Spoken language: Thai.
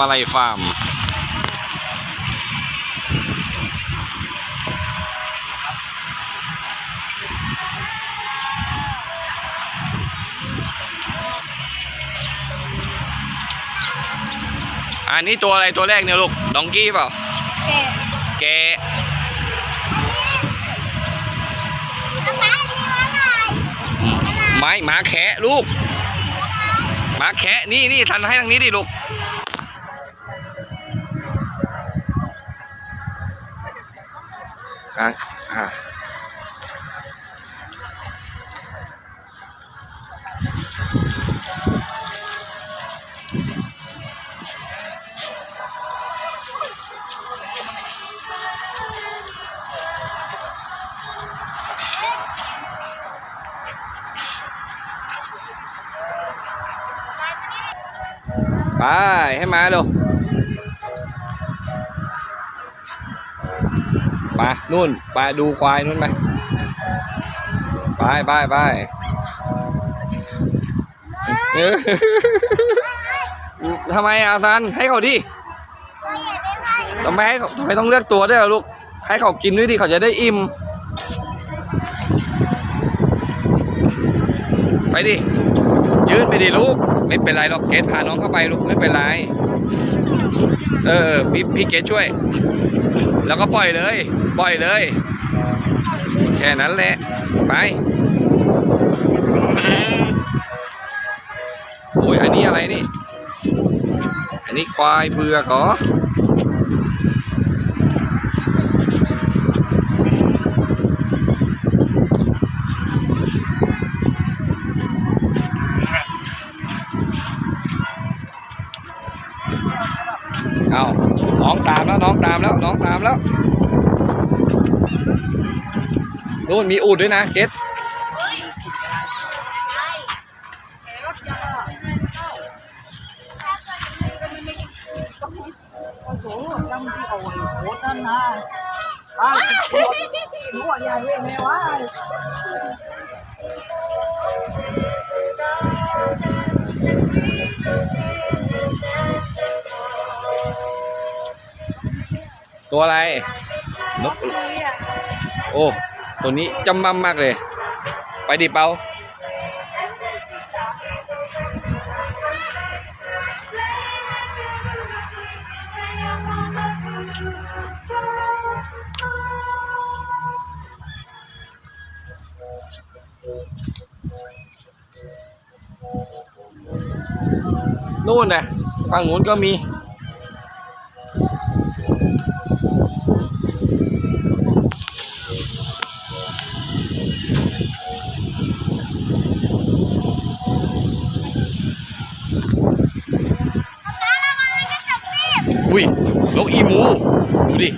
มาลัยฟาร์มอันนี้ตัวอะไรตัวแรกเนี่ยลูก ดองกี้เปล่า แกะแกะอาป้านี่ว่าไงไม้หมาแคะลูก หมาแคะนี่นี่ทันให้ทางนี้ดิลูก อะอะไป ไปนู่นไปดูควายนู่นไปไปไปไปเออทำไมอาซันให้เขาดิตัวใหญ่ไม่ไหวทำไมให้เขาทำไมต้องเลือกตัวด้วยอะลูก ให้เขากินด้วยดิเขาจะได้อิ่ม ไปดิ ยืนไปดิลูก ไม่เป็นไรหรอกเกดพาน้องเข้าไปลูกไม่เป็นไร เออพี่พี่เกช่วย แล้วก็ปล่อยเลย ปล่อยเลย แค่นั้นแหละ ไปโอ้ยอันนี้อะไรนี่ อันนี้ควายเผือกเหรอ เอาน้องตามแล้วน้องตามแล้วน้องตามแล้วนู่นมีอูดด้วยนะเกตไปหัวใหญ่เลยแม่ว่า ตัวอะไร นก โอ้ ตัวนี้จำมั่มมากเลย ไปดิเปานู่นนะฝั่งนู้นก็มี นกอีมู ดูดิ